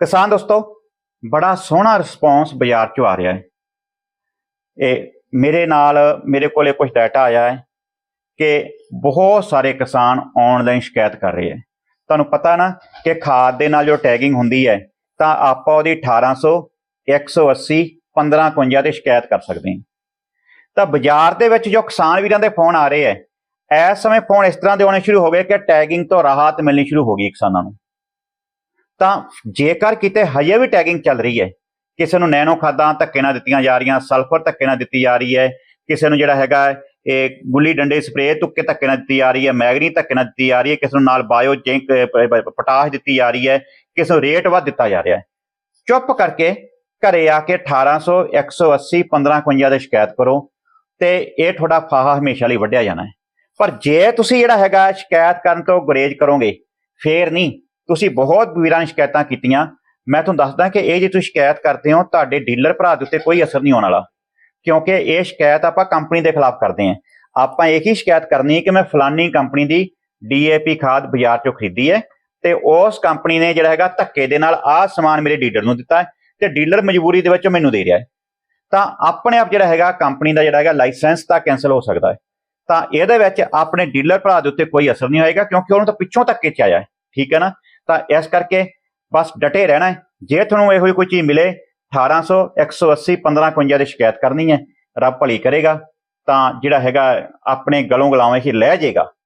ਕਿਸਾਨ ਦੋਸਤੋ, ਬੜਾ ਸੋਹਣਾ ਰਿਸਪੌਂਸ ਬਾਜ਼ਾਰ ਚੋਂ ਆ ਰਿਹਾ ਹੈ। ਇਹ ਮੇਰੇ ਨਾਲ, ਮੇਰੇ ਕੋਲੇ ਕੁਝ ਡਾਟਾ ਆਇਆ ਹੈ ਕਿ ਬਹੁਤ ਸਾਰੇ ਕਿਸਾਨ ਆਨਲਾਈਨ ਸ਼ਿਕਾਇਤ ਕਰ ਰਹੇ ਹੈ। ਤੁਹਾਨੂੰ ਪਤਾ ਨਾ ਕਿ ਖਾਦ ਦੇ ਨਾਲ ਜੋ ਟੈਗਿੰਗ ਹੁੰਦੀ ਹੈ, ਤਾਂ ਆਪਾਂ ਉਹਦੀ 1800 180 1551 ਤੇ ਸ਼ਿਕਾਇਤ ਕਰ ਸਕਦੇ ਹਾਂ। ਤਾਂ ਬਾਜ਼ਾਰ ਦੇ ਵਿੱਚ ਜੋ ਕਿਸਾਨ ਵੀਰਾਂ ਦੇ ਫੋਨ ਆ ਰਹੇ ਹੈ, ਇਸ ਸਮੇਂ ਫੋਨ ਇਸ ਤਰ੍ਹਾਂ ਦੇ ਆਉਣੇ ਸ਼ੁਰੂ ਹੋ ਗਏ ਕਿ ਟੈਗਿੰਗ ਤੋਂ ਰਾਹਤ ਮਿਲਣੀ ਸ਼ੁਰੂ ਹੋ ਗਈ ਕਿਸਾਨਾਂ ਨੂੰ। ਤਾਂ ਜੇਕਰ ਕਿਤੇ ਹਜੇ ਵੀ ਟੈਗਿੰਗ ਚੱਲ ਰਹੀ ਹੈ, ਕਿਸੇ ਨੂੰ ਨੈਨੋ ਖਾਦਾਂ ਧੱਕੇ ਨਾਲ ਦਿੱਤੀਆਂ ਜਾ ਰਹੀਆਂ ਸਲਫਰ ਧੱਕੇ ਨਾਲ ਦਿੱਤੀ ਜਾ ਰਹੀ ਹੈ, ਕਿਸੇ ਨੂੰ ਜਿਹੜਾ ਹੈਗਾ ਇਹ ਗੁੱਲੀ ਡੰਡੇ ਸਪਰੇਅ ਤੁੱਕੇ ਧੱਕੇ ਨਾਲ ਦਿੱਤੀ ਜਾ ਰਹੀ ਹੈ ਮੈਗਨੀ ਧੱਕੇ ਨਾਲ ਦਿੱਤੀ ਜਾ ਰਹੀ ਹੈ, ਕਿਸੇ ਨੂੰ ਨਾਲ ਬਾਇਓ ਜਿੰਕ ਪੋਟਾਸ਼ ਦਿੱਤੀ ਜਾ ਰਹੀ ਹੈ, ਕਿਸੇ ਨੂੰ ਰੇਟ ਵੱਧ ਦਿੱਤਾ ਜਾ ਰਿਹਾ ਹੈ। ਚੁੱਪ ਕਰਕੇ ਘਰੇ ਆ ਕੇ 1800 180 1551 ਦੇ ਸ਼ਿਕਾਇਤ ਕਰੋ ਤੇ ਇਹ ਤੁਹਾਡਾ ਫਾਹਾ ਹਮੇਸ਼ਾ ਲਈ ਵੱਢਿਆ ਜਾਣਾ ਹੈ। ਪਰ ਜੇ ਤੁਸੀਂ ਜਿਹੜਾ ਹੈਗਾ ਸ਼ਿਕਾਇਤ ਕਰਨ ਤੋਂ ਗੁਰੇਜ਼ ਕਰੋਗੇ, ਫੇਰ ਨਹੀਂ। ਤੁਸੀਂ ਬਹੁਤ ਵੀਰਾਂ ਸ਼ਿਕਾਇਤਾਂ ਕੀਤੀਆਂ। ਮੈਂ ਤੁਹਾਨੂੰ ਦੱਸਦਾ ਕਿ ਇਹ ਜੇ ਤੁਸੀਂ ਸ਼ਿਕਾਇਤ ਕਰਦੇ ਹੋ, ਤੁਹਾਡੇ ਡੀਲਰ ਭਰਾ ਦੇ ਉੱਤੇ ਕੋਈ ਅਸਰ ਨਹੀਂ ਆਉਣ ਵਾਲਾ। ਕਿਉਂਕਿ ਇਹ ਸ਼ਿਕਾਇਤ ਆਪਾਂ ਕੰਪਨੀ ਦੇ ਖਿਲਾਫ ਕਰਦੇ ਹਾਂ। ਆਪਾਂ ਇਹ ਹੀ ਸ਼ਿਕਾਇਤ ਕਰਨੀ ਹੈ ਕਿ ਮੈਂ ਫਲਾਨੀ ਕੰਪਨੀ ਦੀ ਡੀਏਪੀ ਖਾਦ ਬਾਜ਼ਾਰ ਚੋਂ ਖਰੀਦੀ ਹੈ ਤੇ ਉਸ ਕੰਪਨੀ ਨੇ ਜਿਹੜਾ ਹੈਗਾ ਧੱਕੇ ਦੇ ਨਾਲ ਆਹ ਸਮਾਨ ਮੇਰੇ ਡੀਲਰ ਨੂੰ ਦਿੱਤਾ ਹੈ ਤੇ ਡੀਲਰ ਮਜਬੂਰੀ ਦੇ ਵਿੱਚ ਮੈਨੂੰ ਦੇ ਰਿਹਾ ਹੈ। ਤਾਂ ਆਪਣੇ ਆਪ ਜਿਹੜਾ ਹੈਗਾ ਕੰਪਨੀ ਦਾ ਜਿਹੜਾ ਹੈਗਾ ਲਾਇਸੈਂਸ ਤਾਂ ਕੈਨਸਲ ਹੋ ਸਕਦਾ ਹੈ। ਤਾਂ ਇਹਦੇ ਵਿੱਚ ਆਪਣੇ ਡੀਲਰ ਭਰਾ ਦੇ ਉੱਤੇ ਕੋਈ ਅਸਰ ਨਹੀਂ ਹੋਏਗਾ ਕਿਉਂਕਿ ਉਹਨੂੰ ਤਾਂ ਪਿੱਛੋਂ ਧੱਕੇ ਚ ਆਇਆ ਹੈ। ਠੀਕ ਹੈ ਨਾ? ਤਾਂ ਇਸ ਕਰਕੇ ਬਸ ਡਟੇ ਰਹਿਣਾ ਜੇ ਤੁਹਾਨੂੰ ਇਹੋ ਹੀ ਕੋਈ ਚੀਜ਼ ਮਿਲੇ 1800 180 1551 ਦੀ ਸ਼ਿਕਾਇਤ ਕਰਨੀ ਹੈ, ਰੱਬ ਭਲੀ ਕਰੇਗਾ, ਤਾਂ ਜਿਹੜਾ ਹੈਗਾ ਆਪਣੇ ਗਲੋਂ ਗਲਾਵੇਂ ਹੀ ਲੈ ਜਾਏਗਾ।